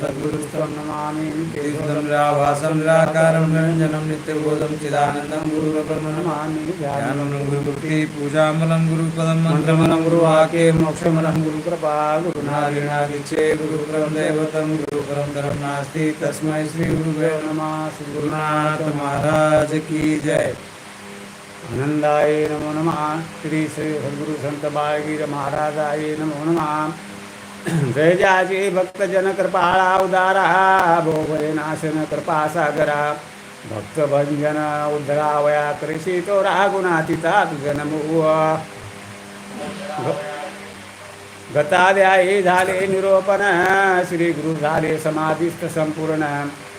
సద్గురుస్తం నమామి కేశోదం నిరాభాసం నిరాకారం నిరంజనం నిత్యబోధం చిదానందం గురురకం నమామి ధ్యానం గురుభక్తి పూజామలం గురుపదం మంత్రమలం గురువాకే మోక్షమలం గురుకృపా. గురునారిణాదిచ్చే గురుకరం దేవతం గురుకరం తరం నాస్తి. తస్మై శ్రీ గురువే నమా. శ్రీ గురునాథ మహారాజ్ కీ జయ ఆనందాయ నమో నమ. శ్రీ శ్రీ సద్గురు సంత బాగీర మహారాజాయ నమో నమ. भेजाजी नमो नमः भक्तजन कृपाळा उदारा भोगरे नाशन कृपा सागरा भक्त भंजन उद्धरावया कृषी तो रागुणातीचा तुझन नमो गताद्यायी झाले निरोपण श्री गुरु झाले समाधिस्थ संपूर्ण.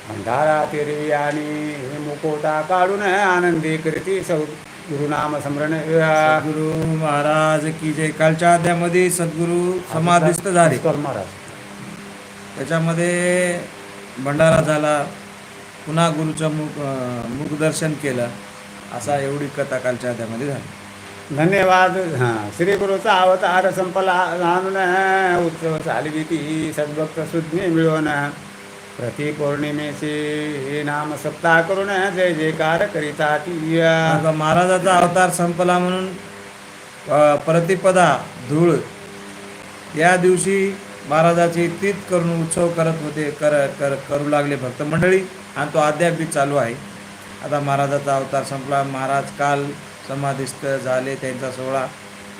भंडारा तिरवी आणि मुकोटा काढून आनंदी कृती सौ गुरुनाम स्मरण गुरु महाराज की जय. कालच्या अध्यामध्ये सद्गुरू समाधिस्थ झाले. महाराज त्याच्यामध्ये भंडारा झाला. पुन्हा गुरुचं मुख मुखदर्शन केलं. असा एवढी कथा कालच्या अध्यामध्ये झाली. धन्यवाद. हां श्री गुरुचा अवतार संपला. जाणून उत्सव चालवी ती. सद्भक्त सुज्ञ मिळवून प्रतिपौर्णिमेचे हे नाम सप्ताह करून जय जयकार करिता ती महाराजाचा अवतार संपला म्हणून प्रतिपदा धूळ. या दिवशी महाराजाची तीत करून उत्सव करत होते कर कर करू लागले भक्त मंडळी. आणि तो अद्याप बी चालू आहे. आता महाराजाचा अवतार संपला. महाराज काल समाधिस्थ झाले त्यांचा सोहळा.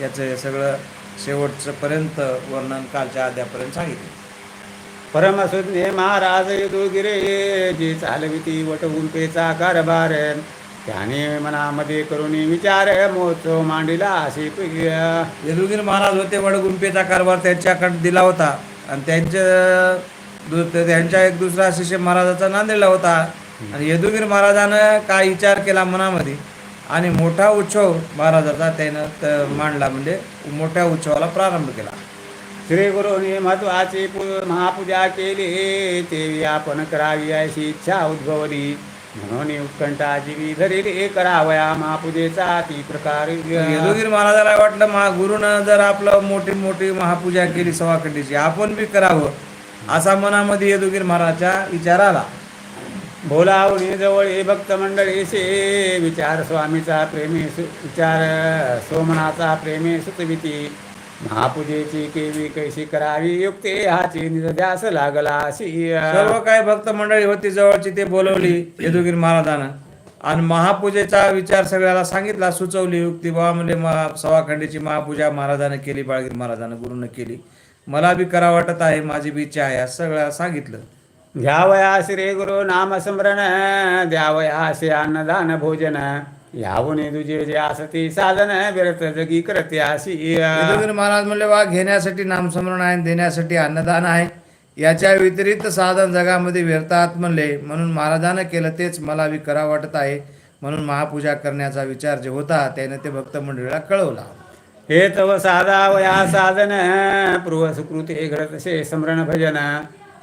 याचं सगळं शेवटचं पर्यंत वर्णन कालच्या अद्यापर्यंत सांगितलं. परमसुज्ञे महाराज येदुगिरे जी चालविती वट उंपेचा कारभार त्याने मनामध्ये करून विचार महोत्सव मांडिला अशी प्रिय. महाराज होते वडगुंपेचा कारभार त्यांच्याकडे दिला होता. आणि त्यांच्या त्यांच्या एक दुसरा शिष्य महाराजाचा नांदेडला होता. आणि येदुगिरी महाराजानं काय विचार केला मनामध्ये? आणि मोठा उत्सव महाराजाचा त्यानं त- मांडला. म्हणजे मोठ्या उत्सवाला प्रारंभ केला. श्री गुरुनी महत्वाची महापूजा केली तेवी आपण करावी अशी इच्छा उद्भवली. म्हणून उत्कंठा जीवी धरिली करावया महापूजेचा ती प्रकार येदुगिरी महाराजाला वाटलं महा गुरुनं जर आपलं मोठी मोठी महापूजा केली सवाखंडीची आपण बी करावं. असा मनामध्ये येदुगिरी महाराजचा विचार आला. बोलावणी जवळ भक्त मंडळीशी विचार स्वामीचा प्रेमी सु विचार सोमनाचा प्रेमी सुतविती. महापूजेची केवी कैशी करावी युक्ती हाची निध्यास लागला अशी सर्व काही भक्त मंडळी होती जवळची ते बोलवली येदुगिरी महाराजानं. आणि महापूजेचा विचार सगळ्याला सांगितला सुचवली युक्ती बाबा म्हणजे महा सवाखंडीची महापूजा महाराजानं केली बाळगिरी महाराजानं गुरुनं केली. मला बी करा वाटत आहे माझी बी इच्छा आहे सगळ्याला सांगितलं. घ्यावया श्री गुरु नाम स्मरण द्यावया असे अन्नदान भोजन. यावून तुझे जे असती साधन व्यर्थ जगी करते अशी महाराज म्हणले वा घेण्यासाठी नामस्मरण आहे देण्यासाठी अन्नदान आहे. याच्या व्यतिरिक्त साधन जगामध्ये व्यर्थात म्हणले म्हणून महाराजानं केलं तेच मला बी करा वाटत आहे. म्हणून महापूजा करण्याचा विचार जे होता त्याने ते भक्त मंडळीला कळवला. हे तव साधा वया साधन पूर्व सुकृते घडतसे स्मरण भजन.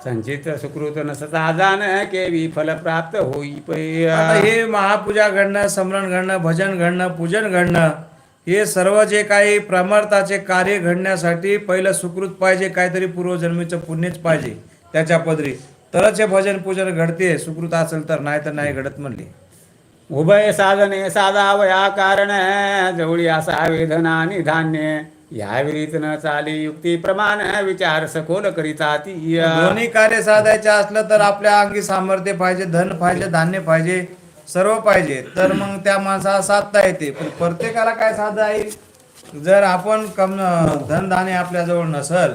संचित सुकृत न साधन केवी फल प्राप्त होई आता हे महापूजा घडणं स्मरण घडणं भजन घडणं पूजन घडणं हे सर्व जे काही प्रमार्थाचे कार्य घडण्यासाठी पहिलं सुकृत पाहिजे काहीतरी पूर्वजन्मीचं पुण्यच पाहिजे त्याच्या पदरी. तरच हे भजन पूजन घडते सुकृत असेल तर नाही तर नाही घडत म्हणले. उभय साधने साधावया कारण जवळी असा वेदना आणि धान्य या विरीत न चाली युक्ती प्रमाण विचार सखोल करिता ती दोन्ही कार्य साधायचे असलं तर आपल्या अंगी सामर्थ्य पाहिजे धन पाहिजे धान्य पाहिजे सर्व पाहिजे. तर मग त्या माणसाला साधता येते. पण प्रत्येकाला काय साधता येईल जर आपण कम धन धान्य आपल्याजवळ नसल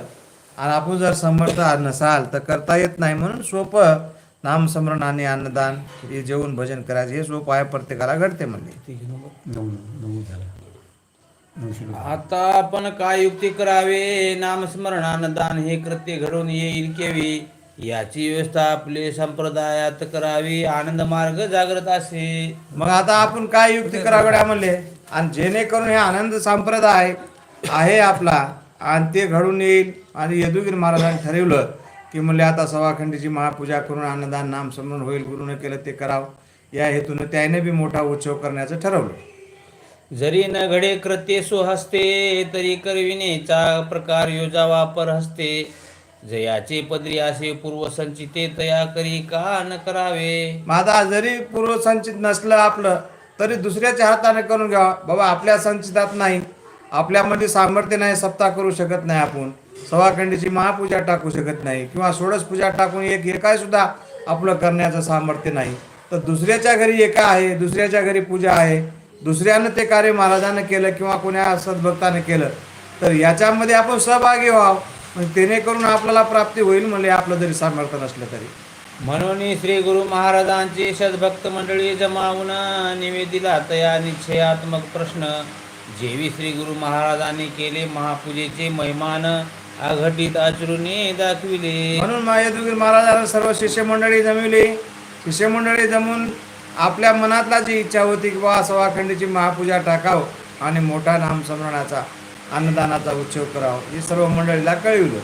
आणि आपण जर समर्थ नसाल तर करता येत नाही. म्हणून सोपं नामस्मरण आणि अन्नदान हे जेवण भजन करायचं हे सोपं आहे प्रत्येकाला घडते म्हणले. आता आपण काय युक्ती करावे? नामस्मरण अन्नदान हे कृत्य घडून येईल केवी. याची व्यवस्था आपले संप्रदायात करावी. आनंद मार्ग जागृत असे. मग आता आपण काय युक्ती करावड्या म्हणले? आणि जेणेकरून हे आनंद संप्रदाय आहे आपला आणि ते घडून येईल. आणि यदुगिरी महाराजांनी ठरवलं की म्हणले आता सवाखंडीची महापूजा करून अन्नदान नामस्मरण होईल गुरुनं केलं ते करावं. या हेतून त्याने बी मोठा उत्सव करण्याचं ठरवलं. जरी न घडे कृत्य सुहस्ते तरी करविनेचा प्रकार योजा वापर हस्ते. जयाचे पदरी असे पूर्वसंचिते तया करी का न करावे? माझा जरी पूर्वसंचित नसलं आपलं तरी दुसऱ्याच्या हाताने करून घ्यावा. बाबा आपल्या संचितात नाही. आपल्यामध्ये सामर्थ्य नाही सप्ताह करू शकत नाही आपण. सवाखंडीची महापूजा टाकू शकत नाही. किंवा सोडस पूजा टाकून एक एकाय सुद्धा आपलं करण्याचं सामर्थ्य नाही. तर दुसऱ्याच्या घरी एका आहे दुसऱ्याच्या घरी पूजा आहे. दुसऱ्यानं ते कार्य महाराजानं केलं किंवा कोण्या सद्भक्तानं केलं तर याच्यामध्ये आपण सहभागी व्हावं. म्हणजे तेणे करून आपल्याला प्राप्ती होईल म्हणजे आपलं जरी सामर्थ्य नसलं तरी. म्हणून श्री गुरु महाराजांचे सद्भक्त मंडळी जमावून निवेदिला तया निश्चयात्मक प्रश्न. जेवी श्री गुरु महाराजांनी केले महापूजेचे महिमान अघटित आचरुणे दाखविले. म्हणून महाराजांना सर्व शिष्यमंडळी जमविली. शिष्यमंडळी जमून आपल्या मनातला जी इच्छा होती की बा सवाखंडीची महापूजा टाकावं आणि मोठा नामस्मरणाचा अन्नदानाचा उत्सव करावा हे सर्व मंडळीला कळविलं.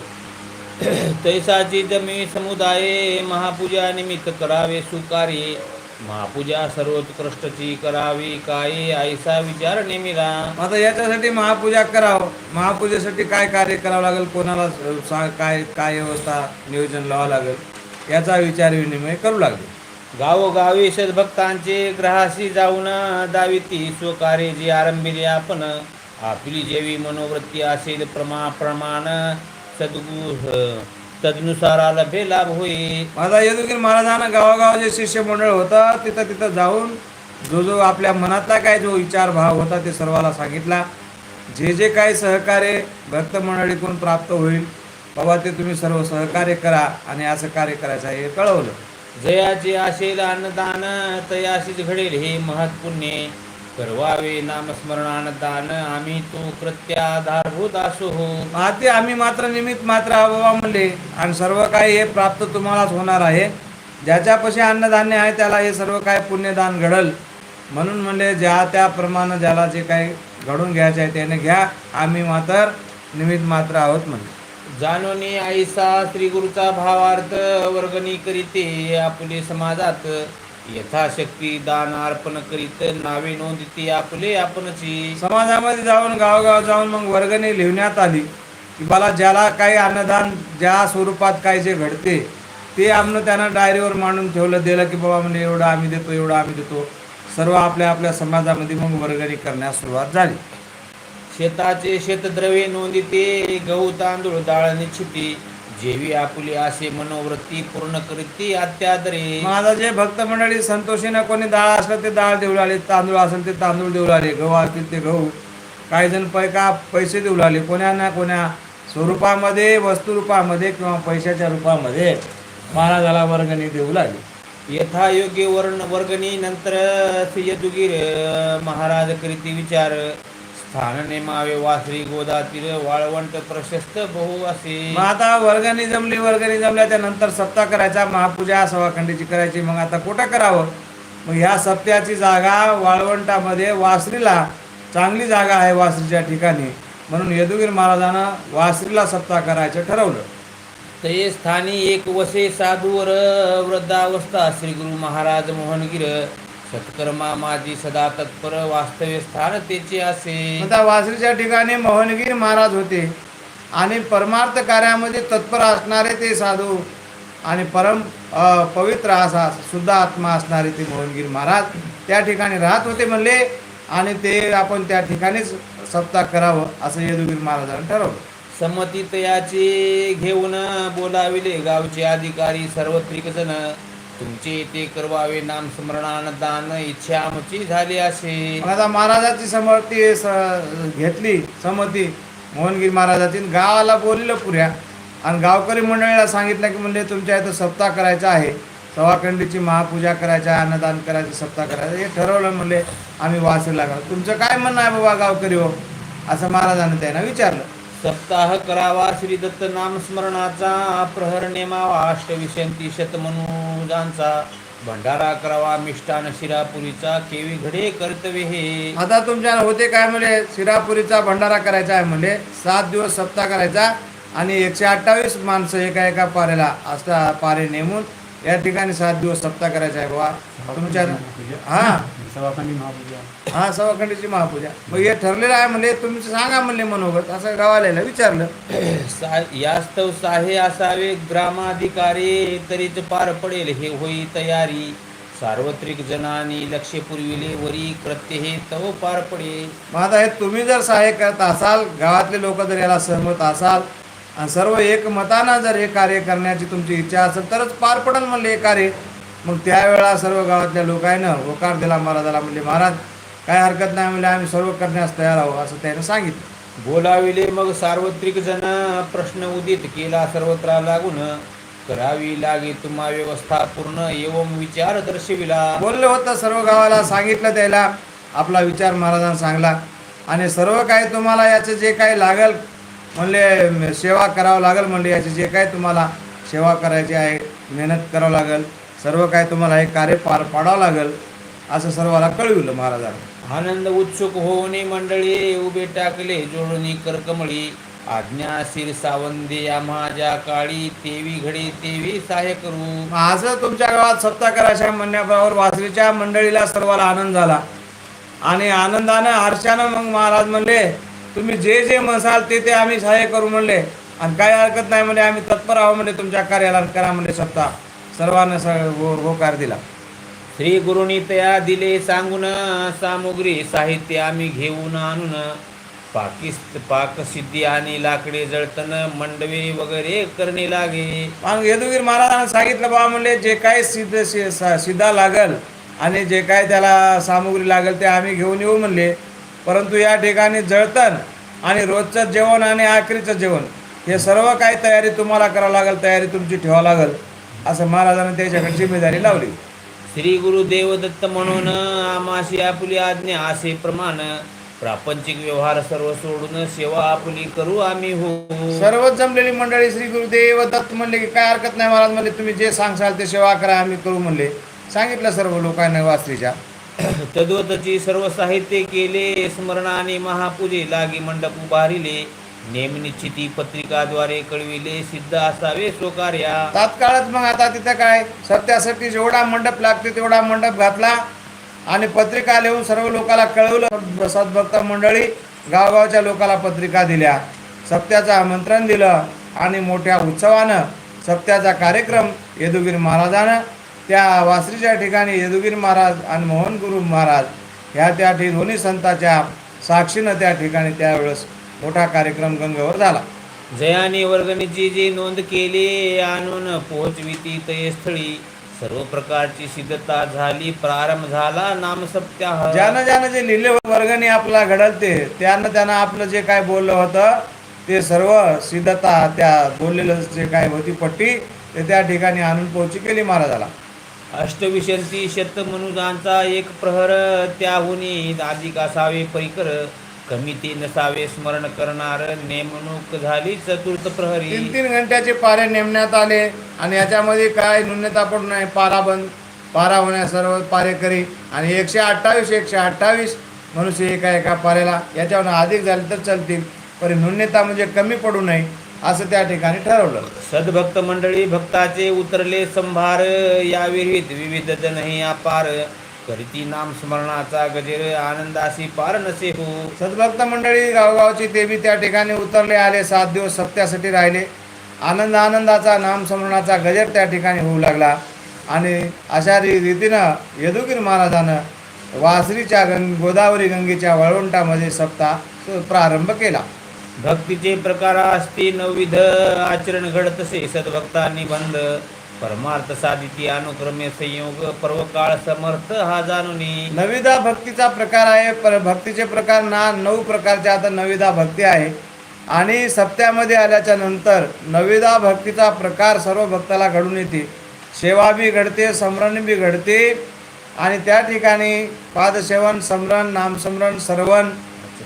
तैसाची जमी समुदाय महापूजा निमित्त करावे सुकार्ये महापूजा सर्वोत्कृष्टची करावी काय ऐसा विचार नेमिला आता याच्यासाठी महापूजा करावं महापूजेसाठी काय कार्य करावं लागेल कोणाला काय काय व्यवस्था नियोजन लावावं लागेल याचा विचार विनिमय करू लागले. गावोगावी सद्भक्तांचे ग्रहाशी जाऊन दाविती स्वकार्य जे आरंभिले आपण आपली जेवी मनोवृत्ती असेल प्रमा प्रमाण सद्गु तदनुसार लभे लाभ होई. माझा यदुगीर महाराजांना गावागाव जे शिष्यमंडळ होतं तिथं तिथं जाऊन जो जो आपल्या मनातला काय जो विचार भाव होता ते सर्वाला सांगितला. जे जे काही सहकार्य भक्त मंडळीकडून प्राप्त होईल बाबा ते तुम्ही सर्व सहकार्य करा आणि असं कार्य करायचं हे कळवलं. जयाचे असेल अन्नदान तयाशीच घडेल हे महत्पुण्य करवावे नामस्मरण अन्नदान आम्ही तो कृत्याधारभूत असो हो ते आम्ही मात्र निमित्त मात्र अभावा म्हणले आणि सर्व काही हे प्राप्त तुम्हालाच होणार आहे. ज्याच्यापाशी अन्नधान्य आहे त्याला हे सर्व काय पुण्यदान घडल. म्हणून म्हणले ज्या त्याप्रमाणे ज्याला जे काही घडून घ्यायचे आहे त्याने घ्या. आम्ही मात्र निमित्त मात्र आहोत म्हणले. जाणूनी आईसा श्री गुरुचा भावार्थ वर्गणी करीते आपले समाजात यथाशक्ती दान अर्पण करीत नावे नोंदिते आपले आपणची. समाजामध्ये जाऊन गावगाव जाऊन मग वर्गणी लिहिण्यात आली की मला ज्याला काही अन्नदान ज्या स्वरूपात काय जे घडते ते आमनं त्यांना डायरीवर मांडून ठेवलं दिलं की बाबा म्हणजे एवढं आम्ही देतो एवढं आम्ही देतो. सर्व आपल्या आपल्या समाजामध्ये मग वर्गणी करण्यास सुरुवात झाली. शेताचे शेतद्रव्ये नोंदिते गहू तांदूळ डाळ निश्चिती जेवी आपुली असे मनोवृत्ती पूर्ण करीती अत्यादरे. माझा जे भक्त मंडळी संतोषीनं कोणी डाळ असलं ते डाळ देऊ लागले तांदूळ असेल ते तांदूळ देऊ लागले गहू असतील ते गहू. काही जण पैका पैसे देऊ लागले कोण्या ना कोण्या स्वरूपामध्ये वस्तुरूपामध्ये किंवा पैशाच्या रूपामध्ये महाराजाला वर्गणी देऊ लागली. यथायोग्य वर्ण वर्गणी नंतर यदुगीर महाराज करीती विचार. स्थान नेमावे वासरी गोदातील वाळवंट प्रशस्त बहु असे मग आता वर्गणी जमली वर्गणी जमल्याच्या नंतर सप्ताह करायचा महापूजा सवाखंडीची करायची मग आता कुठं करावं? मग ह्या सप्त्याची जागा वाळवंटामध्ये वासरीला चांगली जागा आहे वासरीच्या ठिकाणी. म्हणून यदुगीर महाराजानं वासरीला सप्ताह करायचं ठरवलं. ते स्थानी एक वसे साधूवर वृद्धावस्था श्री गुरु महाराज मोहनगिर. सत्कर्मा माझी सदा तत्पर वास्तव्य स्थान तेचे असे. आता वासरीच्या ठिकाणी मोहनगीर महाराज होते. आणि परमार्थ कार्यामध्ये तत्पर असणारे ते साधू आणि परम पवित्र असा शुद्ध आत्मा असणारे ते मोहनगीर महाराज त्या ठिकाणी राहत होते म्हणले. आणि ते आपण त्या ठिकाणीच सप्ताह करावं असं यदुगीर महाराजांनी ठरवलं. संमती तयाचे घेऊन बोलाविले गावचे अधिकारी सर्वत्रिक जण तुमचे ते करवावे नाम स्मरणान दान इच्छा आमची झाली असे. माझा आता महाराजाची समर्थी स- घेतली संमती. मोहनगिरी महाराजाची आणि गावाला बोललं पुऱ्या. आणि गावकरी मंडळीला सांगितलं की म्हणजे तुमच्या इथं सप्ताह करायचा आहे. सवाखंडीची महापूजा करायची आहे अन्नदान करायचं सप्ताह करायचं. हे ठरवलं म्हणले आम्ही वाचू लागलो तुमचं काय म्हणणं आहे बाबा गावकरी हो? असं महाराजांनी त्यांना विचारलं. सप्ताह करावा श्री दत्त नामस्मरणाचा प्रहर नेमावा अष्टविशंती शतमनुजांचा भंडारा करावा मिष्टान शिरापुरीचा केवी घडे कर्तव्य हे. आता तुमच्या होते काय म्हणजे शिरापुरीचा भंडारा करायचा आहे म्हणजे सात दिवस सप्ताह करायचा आणि एकशे अठ्ठावीस माणसं एका एका पारेला असता पारे नेमून या ठिकाणी सात दिवस सप्ताह करायचा आहे बाबा. तुमच्या हा. सवाखंडी महापूजा. हा सवाखंडीची महापूजा. मग हे ठरलेलं आहे म्हणले तुमचं सांगा म्हणले मनोगत असं गावाला विचारलं. सा- यास्तव साहे असावे ग्रामाधिकारी तरीच पार पडेल हे होई तयारी. सार्वत्रिक जनानी लक्ष पुरविले वरी कृत्य हे तव पार पडे मग आता हे तुम्ही जर सहाय्य करत असाल गावातले लोक जर याला सहमत असाल आणि सर्व एकमतानं जर हे कार्य करण्याची तुमची इच्छा असेल तरच पार पडेल म्हणले हे कार्य. मग त्यावेळेला सर्व गावातल्या लोकांनं होकार दिला महाराजाला म्हणले महाराज काय हरकत नाही. म्हणले आम्ही सर्व करण्यास तयार आहोत असं त्यानं सांगितलं. बोलाविले मग सार्वत्रिक जन प्रश्न उदित केला सर्वत्र लागून करावी लागे तुम्हा व्यवस्था पूर्ण एवं विचार दर्शविला. बोललं होतं सर्व गावाला सांगितलं त्याला आपला विचार महाराजांना सांगला. आणि सर्व काही तुम्हाला याचं जे काही लागल म्हणले सेवा करावं लागेल म्हणले याची जे काही तुम्हाला सेवा करायची आहे मेहनत करावं लागेल. सर्व काही तुम्हाला हे कार्य पार पाडावं लागेल असं सर्वाला कळविलं महाराजांना. आनंद उत्सुक होऊने मंडळी उभे टाकले जोडणी करकमळी. आज्ञा शिर सावंदे आम्हाच्या काळी तेवी घडे तेवी सहाय्य करू. असं तुमच्या गावात सत्ता करायच्या म्हणण्याबरोबर वासरीच्या मंडळीला सर्वाला आनंद झाला. आणि आनंदानं हर्षानं मग महाराज म्हणले तुम्ही जे जे म्हणसाल ते ते आम्ही सहाय्य करू म्हणले. आणि काही हरकत नाही म्हणले आम्ही तत्पर आहो म्हणले तुमच्या कार्याला करा म्हणले सत्ता. सर्वांना हो- होकार दिला. श्री गुरुनी तया दिले सांगून सामुग्री साहित्य आम्ही घेऊन आणून पाकिस्त पाकसिद्धी आणि लाकडे जळतन मंडवे वगैरे करणे लागे. मग यदुवीर महाराजांना सांगितलं बा म्हणले जे काही सिद्ध सिद्धा लागल आणि जे काय त्याला सामुग्री लागेल ते आम्ही घेऊन येऊ म्हणले. परंतु या ठिकाणी जळतण आणि रोजचं जेवण आणि आखरीचं जेवण हे सर्व काही तयारी तुम्हाला करावं लागेल तयारी तुमची ठेवावं लागेल. असं महाराजांनी त्याच्याकडे जिम्मेदारी लावली. श्री गुरु देवदत्त म्हणून आमाशी आपुली आज्ञा असे प्रमाण प्रापंचिक व्यवहार सर्व सोडून सेवा आपुली करू आम्ही हो. सर्वच जमलेली मंडळी श्री गुरुदेव दत्त म्हणले की काय हरकत नाही महाराज म्हणले तुम्ही जे सांगसाल ते सेवा करा आम्ही करू म्हणले. सांगितलं सर्व लोकांना वास्त्रीच्या तद्वतची सर्व साहित्य केले स्मरण आणि महापूजे लागी मंडप उभारिले. नेमनिश्चिती पत्रिकाद्वारे कळविले सिद्ध असावे स्वकार्या. तात्काळच मग आता तिथं काय? सत्यासाठी जेवढा मंडप लागते तेवढा मंडप घातला आणि पत्रिका लिहून सर्व लोकांना कळवलं. सद्भक्त मंडळी गावगावच्या लोकांना पत्रिका दिल्या. सत्याचं आमंत्रण दिलं आणि मोठ्या उत्सवानं सत्याचा कार्यक्रम यदुगिरी महाराजानं त्या वासरीच्या ठिकाणी यदुगिरी महाराज आणि मोहन गुरु महाराज ह्या त्या ठिकाणी दोन्ही संतांच्या साक्षीनं त्या ठिकाणी त्यावेळेस मोठा कार्यक्रम गंगेवर झाला. जयाने वर्गणीची जी नोंद केली आणून पोहोचविती ते स्थळी सर्व प्रकारची सिद्धता झाली प्रारंभ झाला नाम सप्ताह ज्यानं ज्यानं जे लिहिले वर्गणी आपला घडलते त्यानं त्यानं आपलं जे काय बोललं होतं ते सर्व सिद्धता त्या बोललेलं जे काय होती पट्टी ते त्या ठिकाणी आणून पोहोची केली महाराजाला. अष्टविशंती शत मनुजांचा एक प्रहर त्याहुनी अधिक असावे परिकर. कमी ते नसावे स्मरण करणार नेमणूक झाली चतुर्थ प्रहरी. तीन तीन घंट्याचे पारे नेमण्यात आले आणि याच्यामध्ये काय न्यूनता पण नाही पारा बंद पारा होण्या सर्व पारेकरी आणि एकशे अठ्ठावीस एकशे अठ्ठावीस मनुष्य एका एका पाऱ्याला याच्यावर अधिक झाले तर चालतील पण न्यूनता म्हणजे कमी पडू नये असं त्या ठिकाणी ठरवलं. सद्भक्त मंडळी भक्ताचे उतरले संभार. या विहिरीत विविध जन हे अपार. करीती नाम स्मरणाचा गजेर आनंदासी पार नसे हो सद्भक्त मंडळी गावगावची बी त्या ठिकाणी उतरले आले सात दिवस सत्यासाठी राहिले. आनंद आनंदाचा नामस्मरणाचा गजर त्या ठिकाणी होऊ लागला. आणि अशा रीतीनं यदुगिरी महाराजानं वासरीच्या गंग गोदावरी गंगेच्या वळवंटामध्ये सप्ताह प्रारंभ केला. भक्तीचे प्रकार असते नवविध आचरण घडतसे सद्भक्तांनी बंद. परमार्थ साधिती अनुक्रमे संयोग पर्वकाळ समर्थ हा जाणूनी. नविदा भक्तीचा प्रकार आहे पर भक्तीचे प्रकार ना नऊ प्रकारचे आता नविदा भक्ती आहे. आणि सप्त्यामध्ये आल्याच्यानंतर नविदा भक्तीचा प्रकार सर्व भक्ताला घडून येते. सेवा बी घडते समरण बी घडते. आणि त्या ठिकाणी पादसेवन समरण नामसमरण सर्वण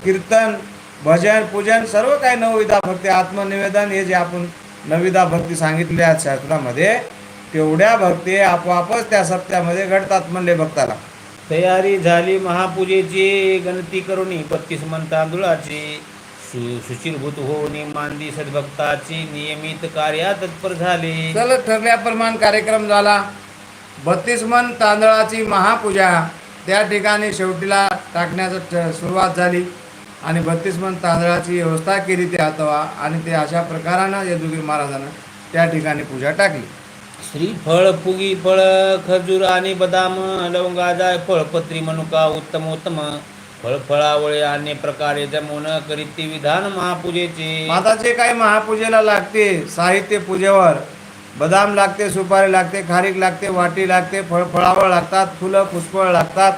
कीर्तन भजन पूजन सर्व काही नवविधा भक्ती आत्मनिवेदन हे जे आपण नविदा भक्ती सांगितले आहेत शास्त्रामध्ये तेवढ्या भक्ती आपोआपच त्या सप्त्यामध्ये घडतात म्हणले भक्ताला. तयारी झाली महापूजेची गणती करुणी बत्तीस मन तांदुळाची सु सुचिरभूत होऊन मांदी सद्भक्ताची नियमित कार्या तत्पर झाले. चल ठरल्याप्रमाणे कार्यक्रम झाला. बत्तीस मन तांदळाची महापूजा त्या ठिकाणी शेवटीला टाकण्याचं सुरुवात झाली आणि बत्तीस मन तांदळाची व्यवस्था केली ते हातवा आणि ते अशा प्रकारानं यदुगिरी महाराजानं त्या ठिकाणी पूजा टाकली. श्रीफळ पुगी फळ खजूर आणि बदाम लवंगा जायफळ पत्री मनुका उत्तम उत्तम. फळ फळावळे अन्य प्रकारे जमवून करीत ते विधान महापूजेचे. माताचे काय महापूजेला लागते? साहित्य पूजेवर. बदाम लागते सुपारी लागते खारीक लागते वाटी लागते फळ फळावळ लागतात फुलं पुष्कळ लागतात.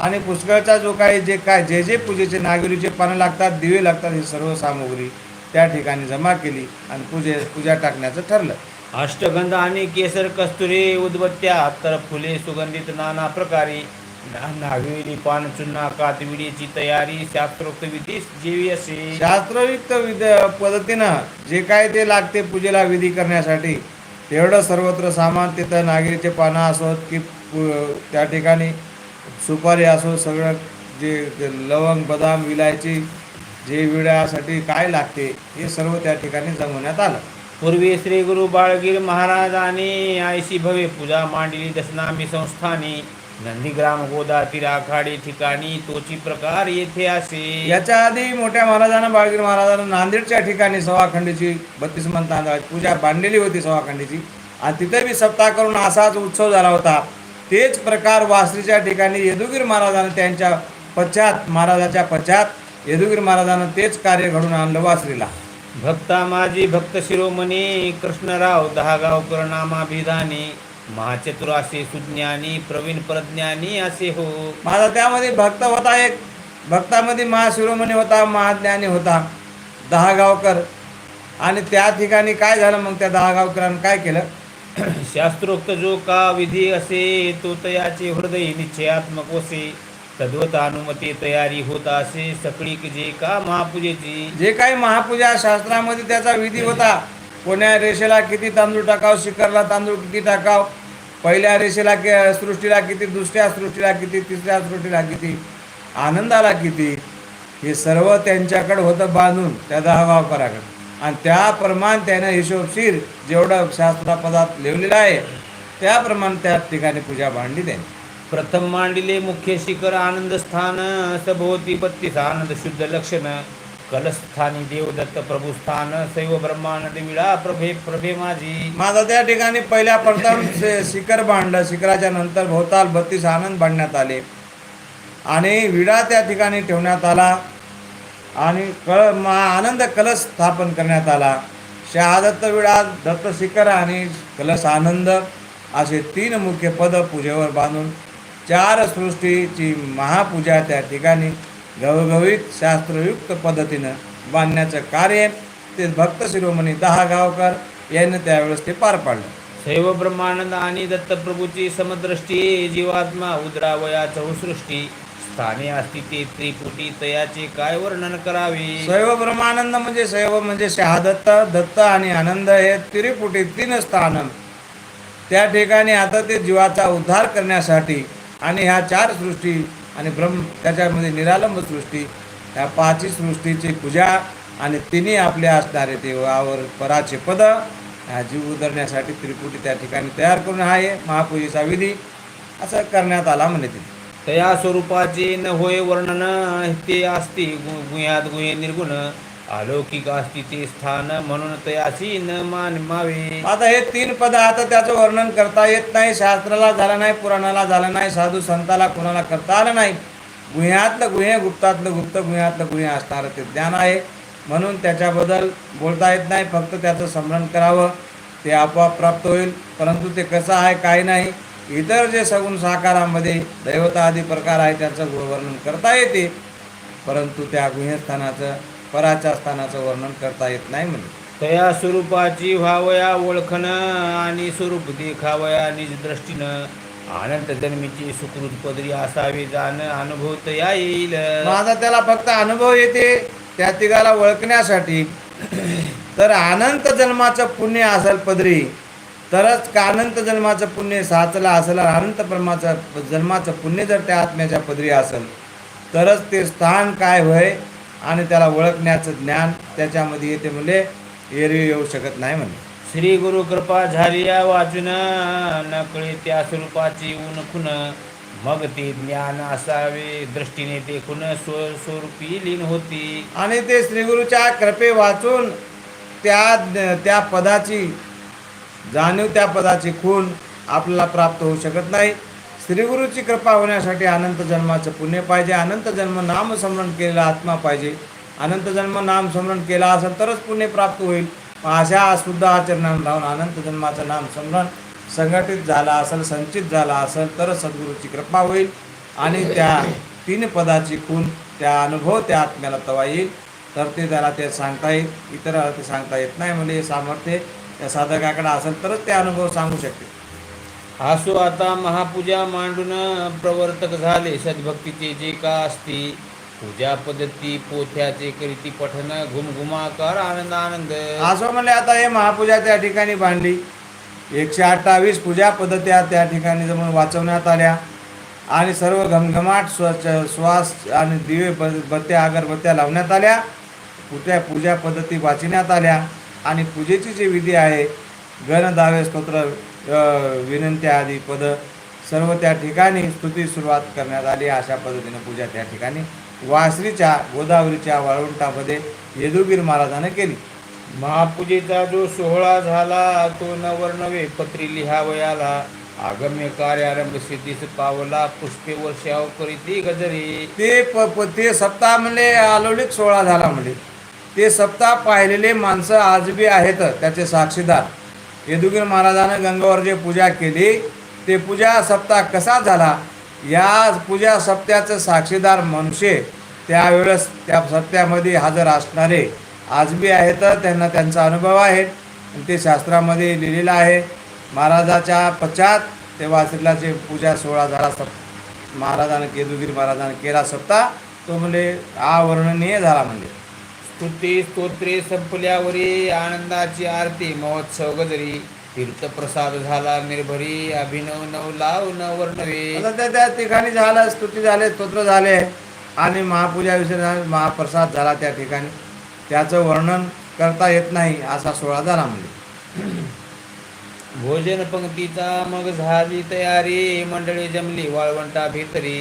आणि पुष्कळचा जो काही जे काय जे जे पूजेचे नागरीचे पानं लागतात दिवे लागतात ही सर्व सामुग्री त्या ठिकाणी जमा केली आणि पूजे पूजा टाकण्याचं ठरलं. अष्टगंध आणि केसर कस्तुरी उदबत्त्या तर फुले सुगंधित नाना प्रकारे. ना- पान चुन्ना कातविडीची तयारी शास्त्रोक्त विधी जेवी असे. शास्त्रयुक्त विध पद्धतीनं जे काय ते लागते पूजेला विधी करण्यासाठी तेवढं सर्वत्र सामान तिथं नागिरीचे पानं असोत की त्या ठिकाणी सुपारी असो सगळं जे लवंग बदाम विलायची जे विड्यासाठी काय लागते हे सर्व त्या ठिकाणी जमवण्यात आलं. पूर्वी श्री गुरु बाळगीर महाराजाने आयशी भवे पूजा मांडली दशनामी संस्थानी नंदीग्राम गोदातील आखाडी ठिकाणी तोची प्रकार येथे असे. याच्या आधी मोठ्या महाराजांना बाळगीर महाराजांना नांदेडच्या ठिकाणी सवाखंडीची बत्तीस मन तांदळाची पूजा बांधलेली होती सवाखंडीची. आणि तिथे बी सप्ताह करून असाच उत्सव झाला होता. तेच प्रकार वासरीच्या ठिकाणी यदुगीर महाराजांना त्यांच्या पश्चात महाराजाच्या पश्चात यदुगीर महाराजांना तेच कार्य घडून आणलं वासरीला. भक्ता माझी भक्त शिरोमणी कृष्णराव दहागावकर नामाभिधानी महाचतुरासे सुज्ञानी प्रवीण प्रज्ञानी असे हो. माझा त्यामध्ये भक्त होता एक भक्तामध्ये महाशिरोमणी होता महाज्ञानी होता दहा गावकर आणि त्या ठिकाणी काय झालं मग त्या दहा गावकरांनी काय केलं? शास्त्रोक्त जो का विधी असे तो तयाचे हृदय निश्चयात्मक वसे. तद्वत अनुमती तयारी होत असे सकळी जे का महापूजेची जे. काही महापूजा शास्त्रामध्ये त्याचा विधी होता. कोण्या रेषेला किती तांदूळ टाकाव शिखरला तांदूळ किती टाकाव पहिल्या रेषेला कि सृष्टीला किती दुसऱ्या सृष्टीला किती तिसऱ्या सृष्टीला किती आनंदाला किती हे सर्व त्यांच्याकडं होतं बांधून त्या दहा गावकराकडे आणि त्याप्रमाणे त्यानं हिशोबशीर जेवढं शास्त्रापदात लिहिलेलं आहे त्याप्रमाणे त्या ठिकाणी पूजा मांडली त्यांनी. प्रथम मांडिले मुख्य शिखर आनंद स्थान सभोवती बत्तीस आनंद शुद्ध लक्षण कलस्थानी देवदत्त प्रभू स्थान सैव ब्रह्मानंद विळा प्रभे प्रभे माझी माझा त्या ठिकाणी पहिल्या प्रथम शि- शिखर बांधलं शिखराच्या नंतर भोवताल बत्तीस आनंद बांधण्यात आले. आणि विडा त्या ठिकाणी ठेवण्यात आला आणि कळ मा आनंद कलश स्थापन करण्यात आला. शहादत्त विडा दत्त शिखर आणि कलश आनंद असे तीन मुख्य पद पूजेवर बांधून चार सृष्टीची महापूजा त्या ठिकाणी गवगवीत शास्त्रयुक्त पद्धतीनं बांधण्याचं कार्य ते भक्त शिरोमणी दहा गावकर यांनी त्यावेळेस ते पार पाडलं. सैव ब्रह्मानंद आणि दत्तप्रभूची समदृष्टी जीवात्मा उद्रावया चौसृष्टी स्थाने असती ते त्रिपुटी तयाचे काय वर्णन करावे? शैव ब्रह्मानंद म्हणजे शैव म्हणजे शहादत्त दत्त आणि आनंद हे त्रिपुटी तीन स्थान. त्या ठिकाणी आता ते जीवाचा उद्धार करण्यासाठी आणि ह्या चार सृष्टी आणि ब्रह्म त्याच्यामध्ये निरालंब सृष्टी ह्या पाचही सृष्टीची पूजा आणि तिने आपले असणारे देवावर पराचे पद ह्या जीव उधरण्यासाठी त्रिपुटी त्या ठिकाणी तयार करून आहे महापूजेचा विधी असं करण्यात आला म्हणे तिथे तया स्वरूपाचे न होय वर्णन ते असते गु- गुह्यात गुहे निर्गुण अलौकिक असती ते स्थान म्हणून तयासी न मान मावे. आता हे तीन पद आता त्याचं वर्णन करता येत नाही. शास्त्राला झालं नाही पुराणाला झालं नाही साधू संताला कोणाला करता आलं नाही. गुह्यातलं गुहे गुप्तातलं गुप्त गुह्यातलं गुहे असणारं ते ज्ञान आहे. म्हणून त्याच्याबद्दल बोलता येत नाही. फक्त त्याचं स्मरण करावं. ते आपोआप प्राप्त होईल. परंतु ते कसं आहे काय नाही. इतर जे सगुण साकारामध्ये दैवता आदी प्रकार आहे त्याचं वर्णन करता येते. परंतु त्या गुह्यस्थानाचं पराच्या स्थानाचं वर्णन करता येत नाही म्हणजे तया स्वरूपाची व्हावया ओळखण आणि स्वरूप देखावया निज दृष्टीनं. अनंत जन्मीची सुकृत पदरी असावे जाण अनुभवतया येईल. माझा त्याला फक्त अनुभव येते त्या तिघाला ओळखण्यासाठी. तर अनंत जन्माचं पुण्य असेल पदरी तरच का अनंत जन्माचं पुण्य साचलं असेल अनंत ब्रह्माचं जन्माचं पुण्य जर त्या आत्म्याच्या पदरी असेल तरच ते स्थान काय होय? आणि त्याला ओळखण्याचं ज्ञान त्याच्यामध्ये येते म्हणजे एरवी येऊ शकत नाही म्हणे श्री गुरु कृपा झाली या वाचून नकळे त्या स्वरूपाची ऊन खुन मग ते ज्ञान असावे दृष्टीने ते खुन स्व स्वरूपी लीन होती. आणि ते श्रीगुरूच्या कृपे वाचून त्या त्या पदाची जाणीव त्या पदाची खून आपल्याला प्राप्त होऊ शकत नाही. श्रीगुरूची कृपा होण्यासाठी अनंत जन्माचं पुण्य पाहिजे अनंत जन्म नामस्मरण केलेला आत्मा पाहिजे. अनंत जन्म नामस्मरण केला असेल तरच पुण्य प्राप्त होईल. अशा शुद्ध आचरणाने राहून अनंत जन्माचं नामस्मरण संघटित झाला असेल संचित झाला असेल तरच सद्गुरूची कृपा होईल. आणि त्या तीन पदाची खून त्या अनुभव त्या आत्म्याला तवा येईल. तर ते त्याला ते सांगता येईल. इतराला ते सांगता येत नाही. म्हणजे हे सामर्थ्य त्या साधकाकडे असेल तरच ते अनुभव सांगू शकते आसो आता महापूजा मांडून प्रवर्तक झाले सद्भक्तीचे जे का असती पूजा पद्धती पोथ्याचे करीती पठन घुमघुमाकार आनंद आनंद असं म्हणले आता हे महापूजा त्या ठिकाणी बांधली एकशे अठ्ठावीस पूजा पद्धत्या त्या ठिकाणी जमून वाचवण्यात आल्या. आणि सर्व घमघमाट स्वच्छ श्वास आणि दिवे ब- बत्त्या अगरबत्त्या लावण्यात आल्या. कुठल्या पूजा पद्धती वाचण्यात आल्या. आणि पूजेची जी विधी आहे गण दावे स्तोत्र विनंत्या आदी पद सर्व त्या ठिकाणी स्तुती सुरुवात करण्यात आली. अशा पद्धतीने पूजा त्या ठिकाणी वासरीच्या गोदावरीच्या वाळवंटामध्ये येदुगीर महाराजानं केली. महापूजेचा जो सोहळा झाला तो नवर नवे पत्री लिहावयाला आगम्य कार्यारंभ सिद्धीस पावला पुष्पे वर्षाव करीती गजरी. ते प ते सप्ताह म्हणले अलौकिक सोहळा झाला म्हणजे ते सप्ताह पाहिलेले माणसं आज बी आहेत त्याचे साक्षीदार. येदुगीर महाराजानं गंगावर जे पूजा केली ते पूजा सप्ताह कसा झाला? या पूजा सप्त्याचं साक्षीदार मनुष्य त्यावेळेस त्या सप्त्यामध्ये हजर असणारे आज बी आहेत त्यांना त्यांचा अनुभव आहे. आणि ते शास्त्रामध्ये लिहिलेलं आहे महाराजाच्या पश्चात ते वासरीलाचे पूजा सोहळा झाला सप महाराजानं केदुगिरी महाराजानं केला सप्ताह. तो म्हणजे अवर्णनीय झाला. म्हणजे स्तुती स्तोत्रे संपल्यावरी आनंदाची आरती महोत्सव गजरी तीर्थप्रसाद झाला निर्भरी अभिनव नव लाव नवर नवे त्या ठिकाणी झालं स्तुती झाले स्तोत्र झाले आणि महापूजा विषय झाला महाप्रसाद झाला त्या ठिकाणी. त्याचं वर्णन करता येत नाही असा सोहळा झाला म्हणजे. भोजन पंक्तीचा मग झाली तयारी मंडळी जमली वाळवंटा भितरी.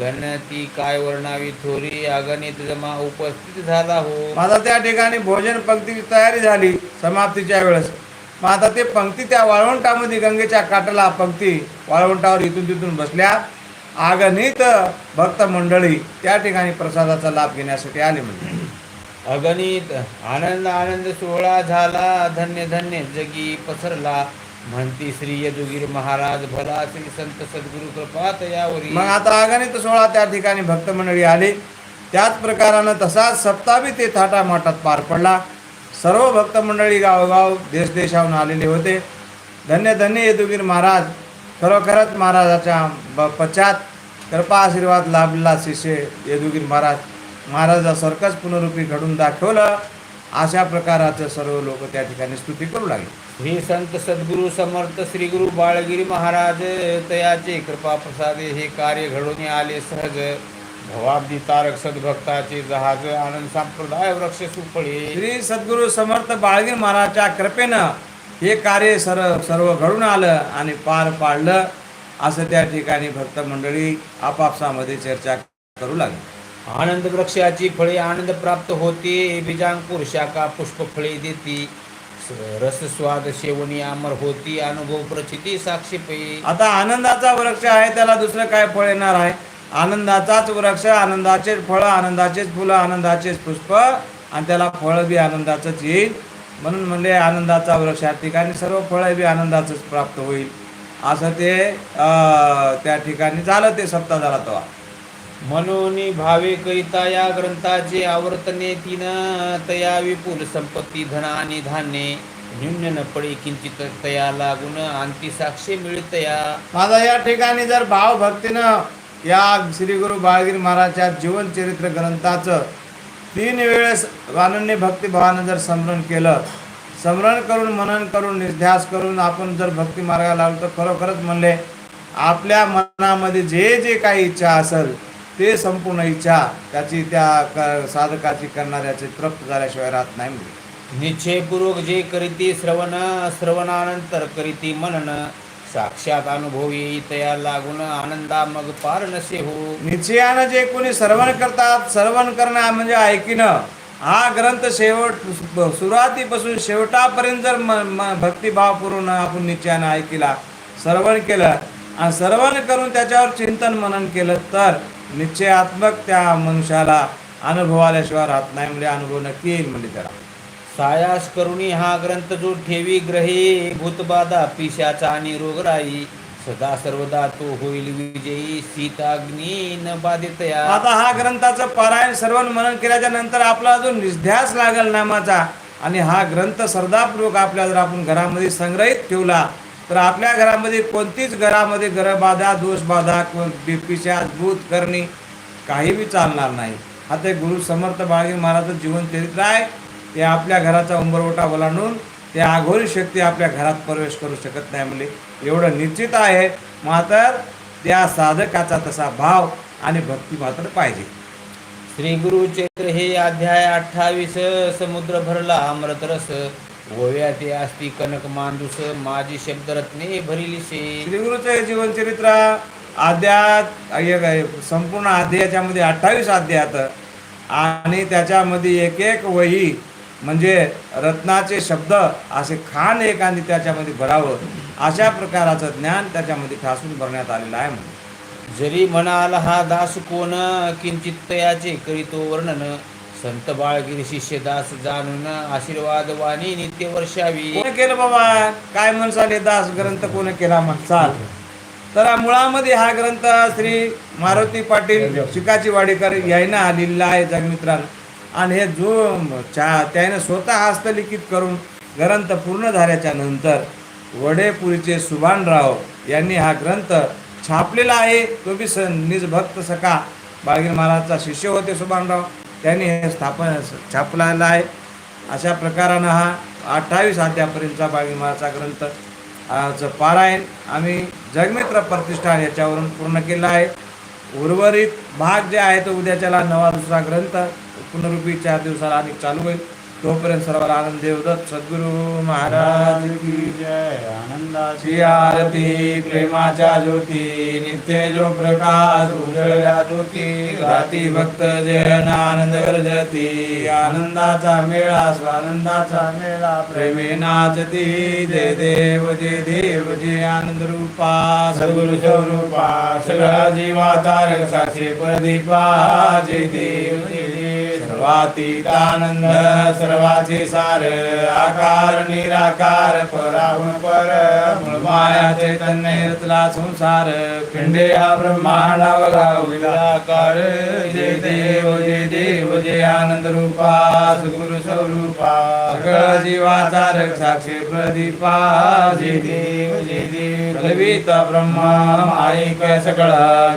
गणती काय वर्णावी? थोरी अगणित जमा उपस्थित झाला हो. माझा त्या ठिकाणी भोजन पंक्तीची तयारी झाली समाप्तीच्या वेळेस. मग आता ते पंक्ती त्या वाळवंटामध्ये गंगेच्या काठाला पंक्ती वाळवंटावर इथून तिथून बसल्या. आगणित भक्त मंडळी त्या ठिकाणी प्रसादाचा लाभ घेण्यासाठी आले म्हणजे अगणित आनंद आनंद सोहळा झाला. धन्य धन्य. जगी पसरला. म्हणती श्री यदुगीर महाराज भला श्री संत सद्गुरु कृपा तयावरी मग आता अगणित सोहळा त्या ठिकाणी भक्त मंडळी आली. त्याच प्रकारानं तसाच सप्ताबी ते थाटामाटात पार पडला. सर्व भक्त मंडळी गावोगाव देशदेशाहून आलेले होते. धन्य धन्य येदुगीर महाराज. खरोखरच महाराजाच्या ब पश्चात कृपा आशीर्वाद लाभला शिष्य येदुगीर महाराज. महाराजा सर्कस पुनरुपी घडून दाखवलं. अशा प्रकाराचं सर्व लोक त्या ठिकाणी स्तुती करू लागले. श्री संत सद्गुरु समर्थ श्री गुरु बाळगिरी महाराज तयाचे कृपा प्रसादे हे कार्य घडून आले सहज. भवाब्दी तारक सद्भक्ताचे जहाज आनंद संप्रदाय वृक्ष सुफळे. श्री सद्गुरू समर्थ बाळगीर महाराजच्या कृपेनं हे कार्य सर्व सर्व घडून आलं आणि पार पाडलं असं त्या ठिकाणी भक्त मंडळी आपापसामध्ये चर्चा करू लागली. आनंद वृक्षाची फळे आनंद प्राप्त होते. बीजांकुर शाखा पुष्प फळे देती. रस स्वाद शेवणी अमर होती. अनुभव प्रचिती साक्षी पै. आता आनंदाचा वृक्ष आहे त्याला दुसरं काय फळ येणार आहे? आनंदाचाच वृक्ष आनंदाचेच फळ आनंदाचेच फुलं आनंदाचेच पुष्प आणि त्याला फळ बी आनंदाचंच येईल. म्हणून म्हणजे आनंदाचा वृक्ष या ठिकाणी सर्व फळ बी आनंदाचंच प्राप्त होईल. असं ते त्या ठिकाणी झालं ते सप्ताह झाला तेव्हा. म्हणून भावे करिता या ग्रंथाचे आवर्तने तीन. तया विपुल संपत्ती धन आणि धान्य निम्न न पडे किंचित तया लागून आणखी साक्षी मिळतया. माझा या ठिकाणी जर भाव भक्तीनं या श्री गुरु बाळगिरी महाराजच्या जीवन चरित्र ग्रंथाचं तीन वेळेस वानन्य भक्तिभावानं जर स्मरण केलं स्मरण करून मनन करून निध्यास करून आपण जर भक्ती मार्गाला लागलो तर खरोखरच म्हणले आपल्या मनामध्ये जे जे काही इच्छा असेल ते संपूर्ण इच्छा त्याची त्या साधकाची करणाऱ्याची तृप्त झाल्याशिवाय राहत नाही म्हणजे निश्चयपूर्वक जे करीती श्रवण श्रवणानंतर करीती मनन साक्षात अनुभव येई तया लागून आनंदा मग पार नसे हो निश्चयानं जे कोणी श्रवण करतात श्रवण करणं म्हणजे ऐकिनं. हा ग्रंथ शेवट सुरुवातीपासून शेवटापर्यंत जर म भक्तिभावपूर्ण आपण निश्चयानं ऐकला श्रवण केलं आणि श्रवण करून त्याच्यावर चिंतन मनन केलं तर निश्चयात्मक त्या मनुष्याला अनुभव आल्याशिवाय राहत नाही. म्हणजे अनुभव नक्की येईल म्हणजे त्याला. सायास करुणी हा ग्रंथ जो ठेवी ग्रहे भूतबाधा पिशाचा आणि रोगराई सदा सर्वदा तो होईल विजयी सीताग्नी न बाधितया आता हा ग्रंथाचं पारायण श्रवण मनन केल्याच्यानंतर आपला जो निध्यास लागल नामाचा आणि हा ग्रंथ श्रद्धापूर्वक आपल्या जर आपण घरामध्ये संग्रहित ठेवला तर आपल्या घरामध्ये कोणतीच घरामध्ये घरबाधा दोषबाधा पिशा भूत करणी काही बी चालणार नाही. हा ते गुरु समर्थ बाळगी महाराजचं जीवन चरित्र आहे. ते आपल्या घराचा उंबरवटा ओलांडून ते आघोरी शक्ती आपल्या घरात प्रवेश करू शकत नाही म्हणजे एवढं निश्चित आहे. मात्र त्या साधकाचा तसा भाव आणि भक्ती मात्र पाहिजे. श्री गुरु चैत्र हे अध्याय अठ्ठावीस समुद्र भरला अमृतरस. ओव्या ते असती कनक मांडूस माझी शब्दरत्ने भरिलीसे श्री गुरुचं जीवनचरित्र अध्यात संपूर्ण अध्यायाच्यामध्ये अठ्ठावीस अध्यायात आणि त्याच्यामध्ये एक एक वही म्हणजे रत्नाचे शब्द असे खान एक आणि त्याच्यामध्ये भरावं. अशा प्रकाराचं ज्ञान त्याच्यामध्ये ठासून भरण्यात आलेलं आहे म्हणजे जरी म्हणाल हा दास कोण किंचित तयाचे करीतो वर्णन. संत बाळगिरी शिष्य दास जाणून आशीर्वाद वाणी नित्य वर्षावी. कोण केलं बाबा? काय म्हणसाले दास ग्रंथ कोण केला म्हणसाल तर मुळामध्ये हा ग्रंथ श्री मारुती पाटील शिकाची वाडेकर यांना लिहिला आहे जगमित्रांना आणि हे जो चा त्याने स्वतः हस्तलिखित करून ग्रंथ पूर्ण झाल्याच्यानंतर वडेपुरीचे सुभानराव यांनी हा ग्रंथ छापलेला आहे. तो बी स निज भक्त सखा. बाळगीर महाराजचा शिष्य होते सुभानराव. त्यांनी हे स्थापन छापलेला आहे. अशा प्रकारानं हा अठ्ठावीस अध्यापर्यंतचा बाळगीर ग्रंथ चं पारायण आम्ही जगमित्र प्रतिष्ठान याच्यावरून पूर्ण केलं आहे. उर्वरित भाग जे आहे तो उद्याच्याला नवा दुसरा ग्रंथ पुनरुपी चार दिवसाला आणि चालू होईल. तोपर्यंत सर्वांना आनंद देवदत्त सद्गुरू महाराज. की जय आनंदाची आरती प्रेमाच्या ज्योती नित्य जो प्रकाश उजळल्या ज्योती राती भक्त जयन आनंद गरजती. आनंदाचा मेळा स्वानंदाचा मेळा प्रेमे नाचती. जय देव जय देव जय आनंद रूपा. सद्गुरु स्वरूपा सगळा जीवा तारक साक्षी प्रदीपा. जय देव जय सर्वातीतानंद सर्वातीत सर्वाचे सार आकार निराकार परावण पर मूळ माया चैतन्य रतला संसार पिंडे हा ब्रह्मांडावला विलाकार जय देव जय देव जय आनंद रूपा सद्गुरु स्वरूपा सगळा जीवाचा साक्षी प्रदीपा जय देव जय देव कलवित ब्रह्मा माईक सकळ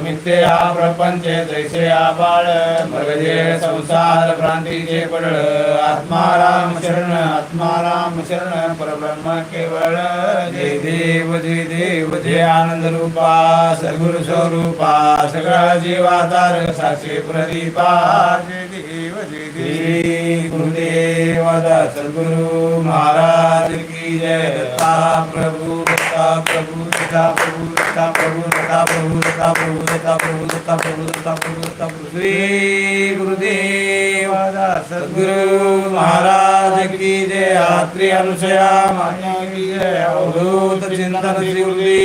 मिथ्य हा प्रपंच जैसे आबाळ मगजे संसार भ्रांतीचे पडळ. आत्माराम शरण आत्माराम शरण परब्रह्म केवळ. जय देव जय देव जय आनंद रूपा सद्गुरु स्वरूपा सगळा जीवातार साक्षी प्रदीपा. जय देव जय देव. गुरुदेव सद्गुरु महाराज की जय. दत्ता प्रभु दत्ता प्रभु. दत्ता प्रभु दत्ता प्रभु दत्ता प्रभु दत्ता प्रभु दत्ता प्रभु दत्ता प्रभु दत्ता प्रभु दत्ता प्रभु श्री गुरुदेव सद्गुरु महाराज की जय। आत्री अनुसया माया की जय। अवधूत चिंतन श्री गुरुदेव।